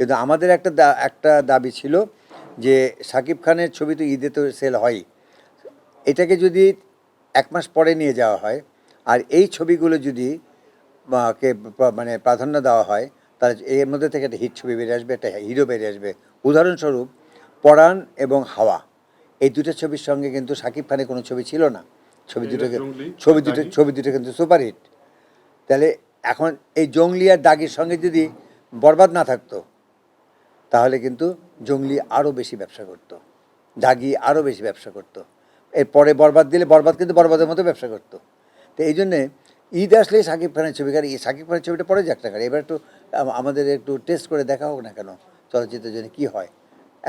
কিন্তু আমাদের একটা দা- একটা দাবি ছিল যে সাকিব খানের ছবি তো ঈদে তো সেল হয়। এটাকে যদি এক মাস পরে নিয়ে যাওয়া হয় আর এই ছবিগুলো যদি কে মানে প্রাধান্য দেওয়া হয় তাহলে এর মধ্যে থেকে একটা হিট ছবি বেরিয়ে আসবে একটা হিরো বেরিয়ে আসবে। উদাহরণস্বরূপ পরাণ এবং হাওয়া। এই দুটো ছবির সঙ্গে কিন্তু সাকিব খানের কোনো ছবি ছিল না। ছবি দুটোকে ছবি দুটো ছবি দুটো কিন্তু সুপারহিট তাহলে এখন এই জঙ্গলি আর দাগির সঙ্গে যদি বরবাদ না থাকতো তাহলে কিন্তু জঙ্গলি আরও বেশি ব্যবসা করতো দাগি আরও বেশি ব্যবসা করতো। এরপরে বরবাদ দিলে বরবাদ কিন্তু বরবাদের মতো ব্যবসা করতো। তো এই জন্যে ঈদ আসলেই সাকিব খানের ছবি, কারণ এই সাকিব খানের ছবিটা পরে যাক না এবার একটু আমাদের একটু টেস্ট করে দেখা হোক না কেন, চলচ্চিত্রের জন্য কী হয়,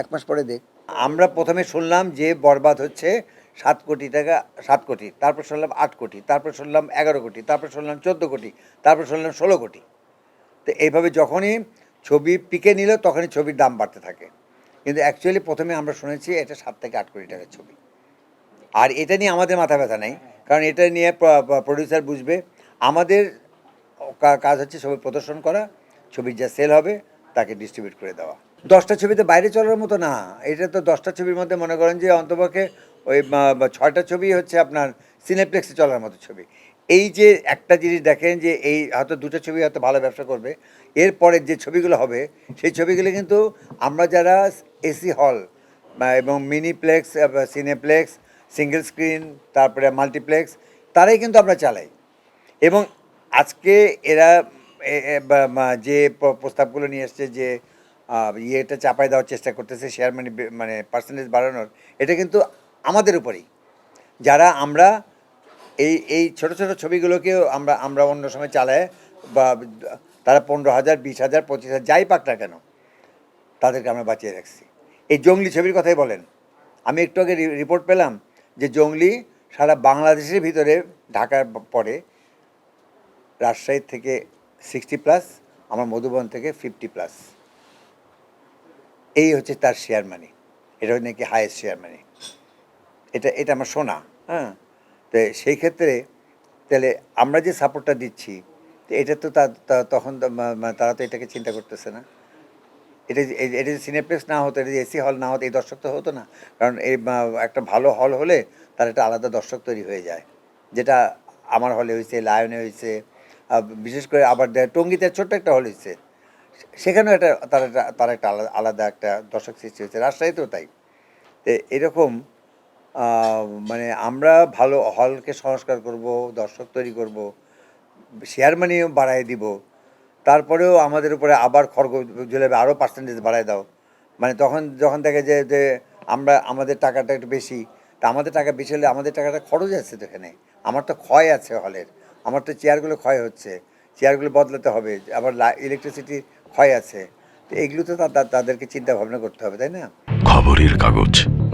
এক মাস পরে দেখ। আমরা প্রথমে শুনলাম যে বরবাদ হচ্ছে সাত কোটি টাকা, সাত কোটি, তারপর শুনলাম আট কোটি, তারপর শুনলাম এগারো কোটি, তারপর শুনলাম চোদ্দ কোটি, তারপর শুনলাম ষোলো কোটি। তো এইভাবে যখনই ছবি পিকে নিল তখনই ছবির দাম বাড়তে থাকে। কিন্তু অ্যাকচুয়ালি প্রথমে আমরা শুনেছি এটা সাত থেকে আট কোটি টাকার ছবি। আর এটা নিয়ে আমাদের মাথা ব্যথা নেই। কারণ এটা নিয়ে প্রডিউসার বুঝবে, আমাদের কাজ হচ্ছে ছবি প্রদর্শন করা, ছবির যা সেল হবে, তাকে ডিস্ট্রিবিউট করে দেওয়া। দশটা ছবিতে বাইরে চলার মতো না। এটা তো দশটা ছবির মধ্যে মনে করেন যে অন্তপক্ষে ওই ছয়টা ছবি হচ্ছে আপনার সিনেপ্লেক্সে চলার মতো ছবি। এই যে একটা জিনিস দেখেন যে এই হয়তো দুটো ছবি হয়তো ভালো ব্যবসা করবে, এরপরে যে ছবিগুলো হবে, সেই ছবিগুলো কিন্তু আমরা যারা এসি হল এবং মিনিপ্লেক্স সিনেপ্লেক্স, সিঙ্গেল স্ক্রিন, তারপরে মাল্টিপ্লেক্স, তারাই কিন্তু আমরা চালাই। এবং আজকে এরা যে প্রস্তাবগুলো নিয়ে এসছে যে ইয়েটা চাপাই দেওয়ার চেষ্টা করতেছে শেয়ার মানি মানে পার্সেন্টেজ বাড়ানোর, এটা কিন্তু আমাদের উপরেই। যারা আমরা এই এই ছোট ছোট ছবিগুলোকেও আমরা আমরা অন্য সময় চালায় বা তারা পনেরো হাজার, বিশ হাজার, পঁচিশ হাজার, যাই পাক না কেন, তাদেরকে আমরা বাঁচিয়ে রাখছি। এই জঙ্গলি ছবির কথাই বলেন। আমি একটু আগে রিপোর্ট পেলাম যে জঙ্গলি সারা বাংলাদেশের ভিতরে, ঢাকার পরে রাজশাহী থেকে সিক্সটি প্লাস আমার মধুবন থেকে ফিফটি প্লাস এই হচ্ছে তার শেয়ার মানি এটা নাকি হায়েস্ট শেয়ার মানি এটা এটা আমার শোনা হ্যাঁ? তো সেই ক্ষেত্রে তাহলে আমরা যে সাপোর্টটা দিচ্ছি এটা তো তখন তারা তো এটাকে চিন্তা করতেছে না। এটা এটা যদি সিনেপ্লেক্স না হতো, এটা এসি হল না হতো, এই দর্শক তো হতো না। কারণ এই একটা ভালো হল হলে তার একটা আলাদা দর্শক তৈরি হয়ে যায়। যেটা আমার হলে হয়েছে লায়নে হয়েছে বিশেষ করে আবার টঙ্গিতে ছোট্ট একটা হল হয়েছে সেখানেও একটা, তার একটা তার একটা আলাদা আলাদা একটা দর্শক সৃষ্টি হয়েছে। রাজশাহীতেও তাই। তো এরকম মানে আমরা ভালো হলকে সংস্কার করব, দর্শক তৈরি করব শেয়ার মানিও বাড়াই দিব, তারপরেও আমাদের উপরে আবার খড়গ ঝুলেবে আরও পার্সেন্টেজ বাড়ায় দাও। মানে তখন, যখন দেখে যে যে আমরা, আমাদের টাকাটা একটু বেশি, তা আমাদের টাকা বেশি হলে আমাদের টাকাটা খরচ আছে তো এখানে। আমার তো ক্ষয় আছে হলের। আমার তো চেয়ারগুলো ক্ষয় হচ্ছে। চেয়ারগুলো বদলাতে হবে, আবার ইলেকট্রিসিটি ক্ষয় আছে। তো এগুলো তা- তাদেরকে চিন্তা ভাবনা করতে হবে, তাই না? খবরের কাগজ।